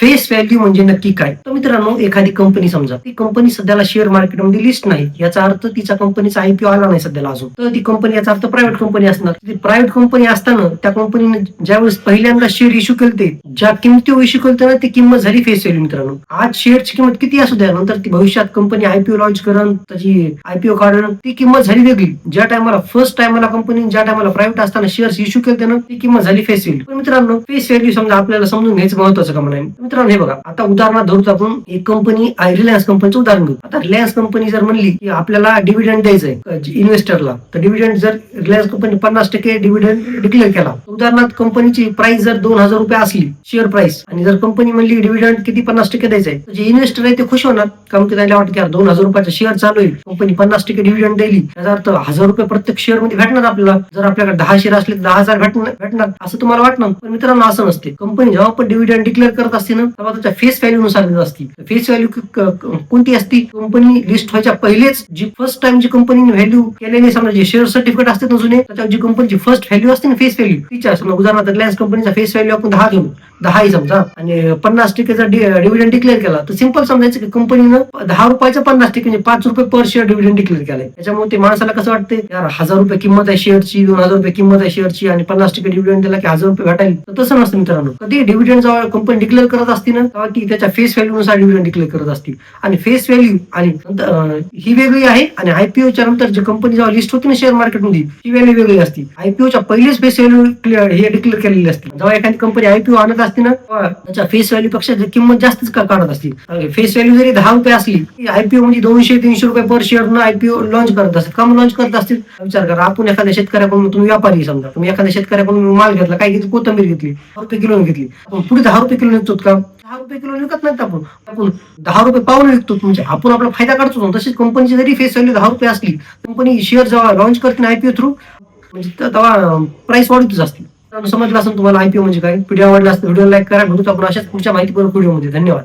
Face value म्हणजे नक्की काय? तर मित्रांनो एखादी कंपनी समजा ती कंपनी सध्याला शेअर मार्केटमध्ये लिस्ट नाही याचा अर्थ तिचा कंपनीचा आयपीओ आला नाही सध्याला अजून. तर ती कंपनी याचा अर्थ प्रायव्हेट कंपनी असणार. ती प्रायव्हेट कंपनी असताना त्या कंपनीने ज्यावेळेस पहिल्यांदा शेअर इश्यू केलते ज्या किमतीवर इश्यू केलते ना ती किंमत झाली फेस व्हॅल्यू मित्रांनो. आज शेअरची किंमत किती असू द्या नंतर ती भविष्यात कंपनी आयपीओ लॉन्च करण त्याची आयपीओ काढणं ती किंमत झाली वेगळी. ज्या टायमाला फर्स्ट टायमाला कंपनी ज्या टायमाला प्रायव्हेट असताना शेअर्स इश्यू केलते ना ती किंमत झाली फेस व्हॅल्यू पण मित्रांनो फेस व्हॅल्यू समजा आपल्याला समजून घ्यायचं महत्वाचं का म्हणा मित्रांनो हे बघा आता उदाहरणार्थ धरतो आपण एक कंपनी रिलायन्स कंपनीचं उदाहरण घेऊ. आता रिलायन्स कंपनी जर म्हणली की आपल्याला डिव्हिडंड द्यायचंय इन्व्हेस्टरला तर डिव्हिडंड जर रिलायन्स कंपनी पन्नास टक्के डिव्हिडंड डिक्लेअर केला उदाहरणार्थ कंपनीची प्राइस जर दोन हजार रुपये असली शेअर प्राइस आणि जर कंपनी म्हणली डिव्हिडंड किती पन्नास टक्के द्यायचंय तर जे इन्व्हेस्टर आहे ते खुश होणार कारण की त्याला वाटतं की दोन हजार रुपयाचा शेअर चालू आहे कंपनी पन्नास टक्के डिव्हिडंड दिली त्याचा अर्थ हजार रुपये प्रत्येक शेअरमध्ये भेटणार आपल्याला जर आपल्याकडे दहा शेअर असले तर दहा हजार भेटणार भेटणार असं तुम्हाला वाटणार? पण मित्रांनो असं नसते. कंपनी जेव्हा पण डिव्हिडंड डिक्लेअर करत असते ना तेव्हा त्याच्या फेस व्हॅल्यू नुसार देत असती फेस व्हॅल्यू कोणती असती? कंपनी लिस्ट व्हायच्या पहिलेच जी फर्स्ट टाइम जी कंपनीने व्हॅल्यू केलेली समजा जे शेअर सर्टिफिकेट असते ना जुने त्याच्यावर जी कंपनीची फर्स्ट व्हॅल्यू असते ना फेस व्हॅल्यू तिच्या समजा उदाहरणार्थ रिलायन्स कंपनीचा फेस व्हॅल्यू आपण दहा घेऊ. दहा आहे समजा. आणि पन्नास टक्केचा डिव्हिडंड डिक्लेअर केला तर सिंपल समजायचं की कंपनीनं दहा रुपयाचा पन्नास टक्के म्हणजे पाच रुपये पर शेअर डिव्हिडंड डिक्लेअर केलाय. त्याच्यामुळे ते माणसाला कसं वाटते यार हजार रुपये किंमत आहे शेअरची दोन हजार रुपये किंमत आहे शेअरची आणि पन्नास टक्के डिव्हिडंड दिला की हजार रुपये भेटायला. तर तसं नसतं मित्रांनो. कधी डिव्हिडंड जेव्हा कंपनी डिक्लेअर करत असते ना तेव्हा त्याच्या फेस व्हॅल्यूनुसार डिव्हिडंड डिक्लेअर करत असतील आणि फेस व्हॅल्यू आणि ही वेगळी आहे आणि आयपीओच्या नंतर जी कंपनी जेव्हा लिस्ट होती ना शेअर मार्केटमध्ये ती व्हॅल्यू वेगळी असते. आयपीओच्या पहिलेच फेस व्हॅल्यू हे डिक्लेअर केलेली असते. जेव्हा एखादी कंपनी आयपीओ आणत असते ना तेव्हा त्याच्या फेस व्हॅल्यू पेक्षा किंमत जास्तच काढत असते. फेस व्हॅल्यू जरी दहा रुपये असली आयपीओ म्हणजे दोनशे तीनशे रुपये पर शेअर न आयपीओ लॉन्च करत असतात कम लॉन्च करत असतील. विचार करा आपण एखाद्या शेतकऱ्याकडून तुम्ही व्यापारी समजा तुम्ही एखाद्या शेतकऱ्याकडून माल घेतला काय घेतली कोथंबीर घेतली दहा रुपये किलो घेतली. आपण पुढे दहा रुपये किलो विकतो का? दहा रुपये किलो विकत नाहीत आपण. आपण दहा रुपये पाऊन विकतो. म्हणजे आपण आपला फायदा काढतो. तसेच तशीच कंपनीची जरी फेस व्हॅल्यू दहा रुपये असली कंपनी शेअर जेव्हा लॉन्च करते आयपीओ थ्रू म्हणजे तेव्हा प्राइस वाढतच असते. समजलं असेल तुम्हाला आयपीओ म्हणजे काय? व्हिडिओ आवडला असेल व्हिडिओ लाईक करा. भेटू आपण अशाच पुढच्या माहितीपूर्वक व्हिडिओमध्ये धन्यवाद.